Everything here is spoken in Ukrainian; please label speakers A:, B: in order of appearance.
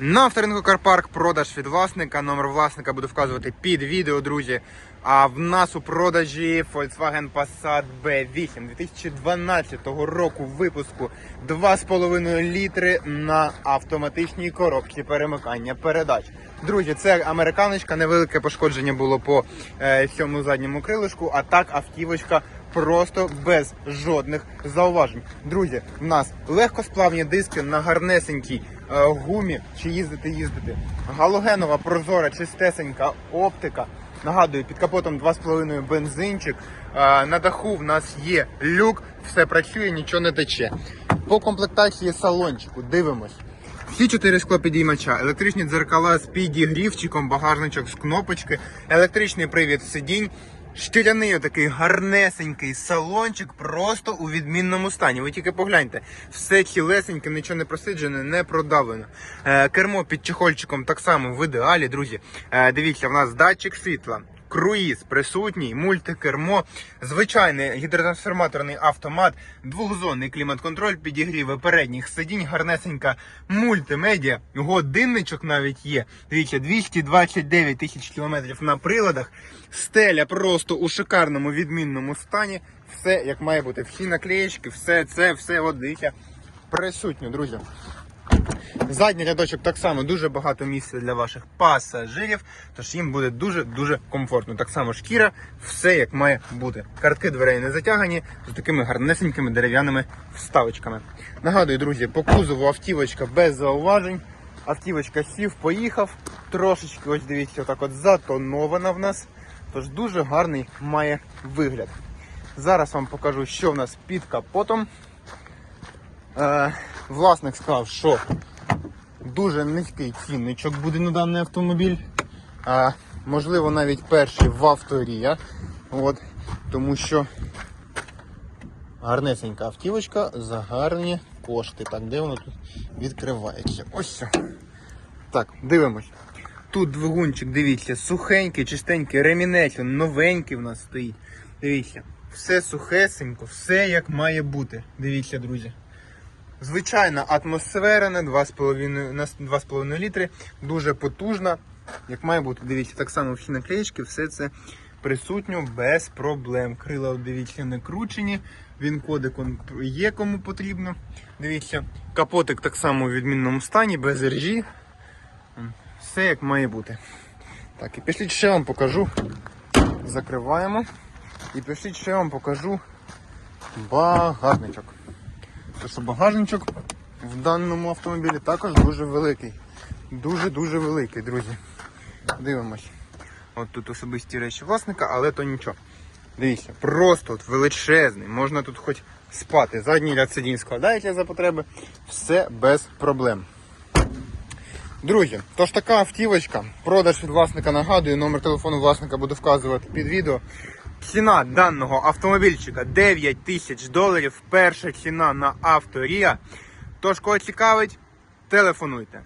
A: На Карпарк продаж від власника. Номер власника буду вказувати під відео, друзі. А в нас у продажі Volkswagen Passat B8 2012 року випуску 2,5 літри на автоматичній коробці перемикання передач. Друзі, це американочка, невелике пошкодження було по е, цьому задньому крилишку, а так автівочка просто без жодних зауважень. Друзі, в нас легкосплавні диски на гарнесенькій е, гумі. Чи їздити, їздити. Галогенова, прозора, чистесенька оптика. Нагадую, під капотом 2,5 бензинчик. Е, на даху в нас є люк, все працює, нічого не тече. По комплектації салончику дивимось. Всі чотири склопідіймача, електричні дзеркала з підігрівчиком, багажничок з кнопочки, електричний привід сидінь, шкіряний такий гарнесенький салончик, просто у відмінному стані. Ви тільки погляньте, все цілесеньке, нічого не просиджене, не продавлено. Е, кермо під чехольчиком так само в ідеалі, друзі. Е, дивіться, в нас датчик світла. Круїз присутній, мультикермо, звичайний гідротрансформаторний автомат, двохзонний клімат-контроль, підігріви передніх сидінь, гарнесенька мультимедіа, годинничок навіть є. Дивіться, 229 тисяч кілометрів на приладах. Стеля просто у шикарному відмінному стані. Все як має бути. Всі наклеєчки, все це, все от дивіться, присутньо, друзі. Задній рядочок так само дуже багато місця для ваших пасажирів, тож їм буде дуже-дуже комфортно. Так само шкіра, все як має бути. Картки дверей не затягані з такими гарнесенькими дерев'яними вставочками. Нагадую, друзі, по кузову автівочка без зауважень. Автівочка сів, поїхав. Трошечки, ось дивіться, отак от затонована в нас. Тож дуже гарний має вигляд. Зараз вам покажу, що в нас під капотом. Власник сказав, що дуже низький цінничок буде на даний автомобіль. А, можливо, навіть перший в авторія. От, тому що гарнесенька автівочка за гарні кошти. Так, де воно тут відкривається? Ось. Так, дивимось. Тут двигунчик, дивіться, сухенький, чистенький, ремінець, новенький в нас стоїть. Дивіться, все сухесенько, все як має бути. Дивіться, друзі. Звичайна атмосфера на 2,5 літри, дуже потужна, як має бути. Дивіться, так само всі наклеїчки, все це присутньо без проблем. Крила, дивіться, не кручені, він кодик є кому потрібно. Дивіться, капотик так само у відмінному стані, без ржі. Все як має бути. Так, і пішліть ще вам покажу. Закриваємо. І пішліть ще вам покажу багажничок. Тому що багажничок в даному автомобілі також дуже великий. Дуже-дуже великий, друзі. Дивимось. От тут особисті речі власника, але то нічого. Дивіться, просто от величезний. Можна тут хоч спати. Задній ряд сидінь складається за потреби. Все без проблем. Друзі, тож така автівочка, продаж від власника нагадую, номер телефону власника буду вказувати під відео. Ціна даного автомобільчика 9 тисяч доларів. Перша ціна на авторія. Тож, кого цікавить, телефонуйте.